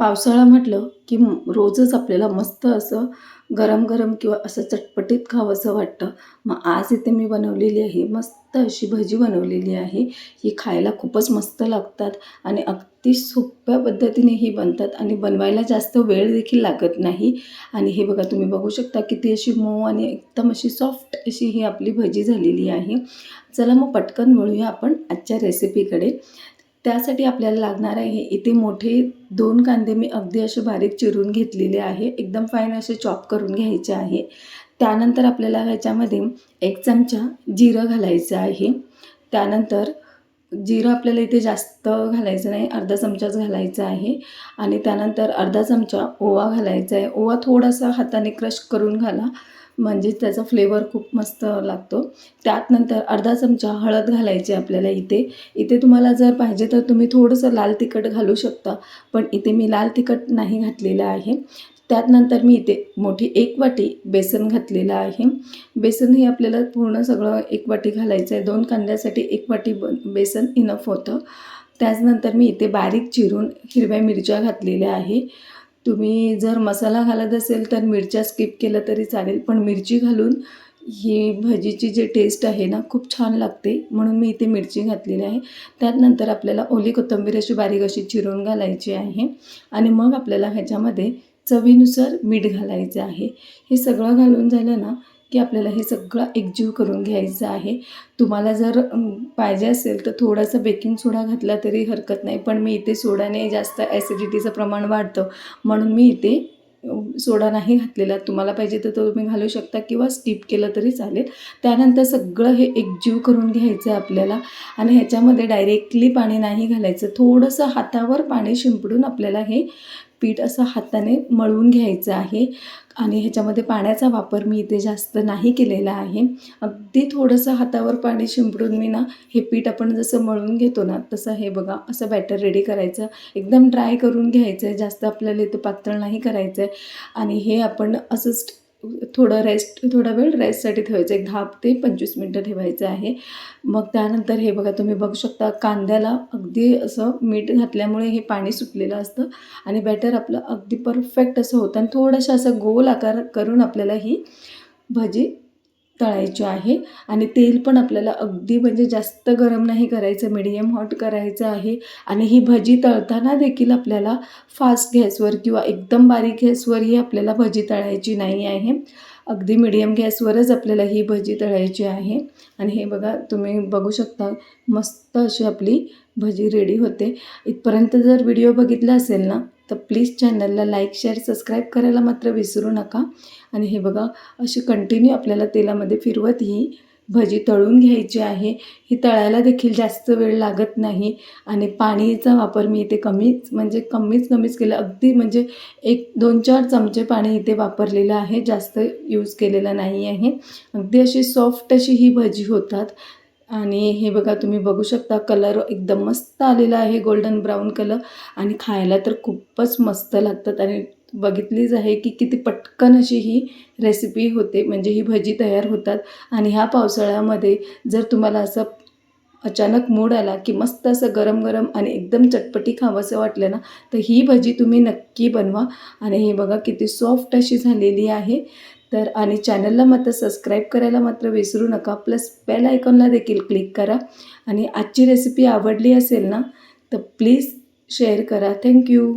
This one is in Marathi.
पावसाळा म्हटलं की रोजच आपल्याला मस्त असं गरम गरम किंवा असं चटपटीत खावंसं वाटतं. मग आज इथे मी बनवलेली आहे मस्त अशी भजी बनवलेली आहे. ही खायला खूपच मस्त लागतात आणि अगदी सोप्या पद्धतीने ही बनतात आणि बनवायला जास्त वेळ देखील लागत नाही. आणि हे बघा तुम्ही बघू शकता किती अशी मऊ आणि एकदम अशी सॉफ्ट अशी ही आपली भजी झालेली आहे. चला मग पटकन मिळूया आपण आजच्या रेसिपीकडे. त्यासाठी आपल्याला लागणार आहे इथे मोठे दोन कांदे मी अगदी असे बारीक चिरून घेतलेले आहे. एकदम फाईन असे चॉप करून घ्यायचे आहे. त्यानंतर आपल्याला ह्याच्यामध्ये एक चमचा जिरं घालायचं आहे. त्यानंतर जिरं आपल्याला इथे जास्त घालायचं नाही अर्धा चमचाच घालायचा आहे. आणि त्यानंतर अर्धा चमचा ओवा घालायचा आहे. ओवा थोडासा हाताने क्रश करून घाला. म्हणजे त्याचा फ्लेवर खूप मस्त लागतो. त्यात नंतर अर्धा चमचा हळद घालायची आपल्याला इथे. इथे तुम्हाला जर पाहिजे तर तुम्ही थोडंसं लाल तिखट घालू शकता. पण इथे मी लाल तिखट नाही घातलेलं आहे. त्यातनंतर मी इथे मोठी एक वाटी बेसन घातलेलं आहे. बेसन हे आपल्याला पूर्ण सगळं एक वाटी घालायचं आहे. दोन कांद्यासाठी एक वाटी बेसन इनफ होतं. त्याचनंतर मी इथे बारीक चिरून हिरव्या मिरच्या घातलेल्या आहे. तुम्ही जर मसाला घालत असेल तर मिरच्या स्किप केलं तरी चालेल. पण मिरची घालून ही भजीची जी टेस्ट आहे ना खूप छान लागते. म्हणून मी इथे मिरची घातलेली आहे. त्यानंतर आपल्याला ओली कोथिंबीर अशी बारीक अशी चिरून घालायची आहे. आणि मग आपल्याला ह्याच्यामध्ये चवीनुसार मीठ घालायचं आहे. हे सगळं घालून झालं ना की आपल्याला हे सगळं एकजीव करून घ्यायचं आहे. तुम्हाला जर पाहिजे असेल तर थोडासा बेकिंग सोडा घातला तरी हरकत नाही. पण मी इथे सोडाने जास्त ॲसिडिटीचं प्रमाण वाढतं. म्हणून मी इथे सोडा नाही घातलेला. तुम्हाला पाहिजे तर तो तुम्ही घालू शकता किंवा स्किप केलं तरी चालेल. त्यानंतर सगळं हे एकजीव करून घ्यायचं आहे आपल्याला. आणि ह्याच्यामध्ये डायरेक्टली पाणी नाही घालायचं. थोडंसं हातावर पाणी शिंपडून आपल्याला हे पीठ असं हाताने मळून घ्यायचं आहे. आणि ह्याच्यामध्ये पाण्याचा वापर मी इथे जास्त नाही केलेला आहे. अगदी थोडंसं हातावर पाणी शिंपडून मी ना हे पीठ आपण जसं मळून घेतो ना तसं हे बघा असं बॅटर रेडी करायचं. एकदम ड्राय करून घ्यायचं आहे जास्त आपल्याला इथं पातळ नाही करायचं आहे आणि हे आपण असंच थोडं रेस्ट थोडा वेळ रेस्टसाठी ठेवायचं. एक दहा ते पंचवीस मिनटं ठेवायचं आहे. मग त्यानंतर हे बघा तुम्ही बघू शकता कांद्याला अगदी असं मीठ घातल्यामुळे हे पाणी सुटलेलं असतं आणि बॅटर आपलं अगदी परफेक्ट असं होतं. आणि थोडंसं असं गोल आकार करून आपल्याला ही भजी तळायचे आहे. आणि तेल पण आपल्याला अगदी म्हणजे जास्त गरम नाही करायचं मिडियम हॉट करायचं आहे. आणि ही भजी तळताना देखील आपल्याला फास्ट गॅसवर किंवा एकदम बारीक गॅसवरही आपल्याला भजी तळायची नाही आहे. अगदी मिडियम गॅसवरच आपल्याला ही भजी तळायची आहे. आणि हे बघा तुम्ही बघू शकता मस्त अशी आपली भजी रेडी होते. इथपर्यंत जर व्हिडिओ बघितला असेल ना तर प्लीज चॅनलला लाईक शेअर सबस्क्राईब करायला मात्र विसरू नका. आणि हे बघा अशी कंटिन्यू आपल्याला तेलामध्ये फिरवत ही भजी तळून घ्यायची आहे. ही तळायला देखील जास्त वेळ लागत नाही आणि पाणीचा वापर मी इथे कमीच म्हणजे कमीच कमीच केलं. अगदी म्हणजे एक दोन चार चमचे पाणी इथे वापरलेलं आहे. जास्त यूज केलेला नाही आहे. अगदी अशी सॉफ्ट अशी ही भजी होतात. आणि हे बघा तुम्ही बघू शकता कलर एकदम मस्त आलेला आहे. गोल्डन ब्राऊन कलर आणि खायला तर खूपच मस्त लागतात. आणि बघितलीच आहे की किती पटकन अशी ही रेसिपी होते. म्हणजे ही भजी तयार होतात. आणि ह्या पावसाळ्यामध्ये जर तुम्हाला असं अचानक मूड आला की मस्त असं गरम गरम आणि एकदम चटपटी खावंसं वाटलं ना तर ही भजी तुम्ही नक्की बनवा. आणि हे बघा किती सॉफ्ट अशी झालेली आहे. तर आणि चॅनलला मात्र सबस्क्राईब करायला मात्र विसरू नका. प्लस बेल आयकॉनला देखील क्लिक करा. आणि आजची रेसिपी आवडली असेल ना तर प्लीज शेअर करा. थँक्यू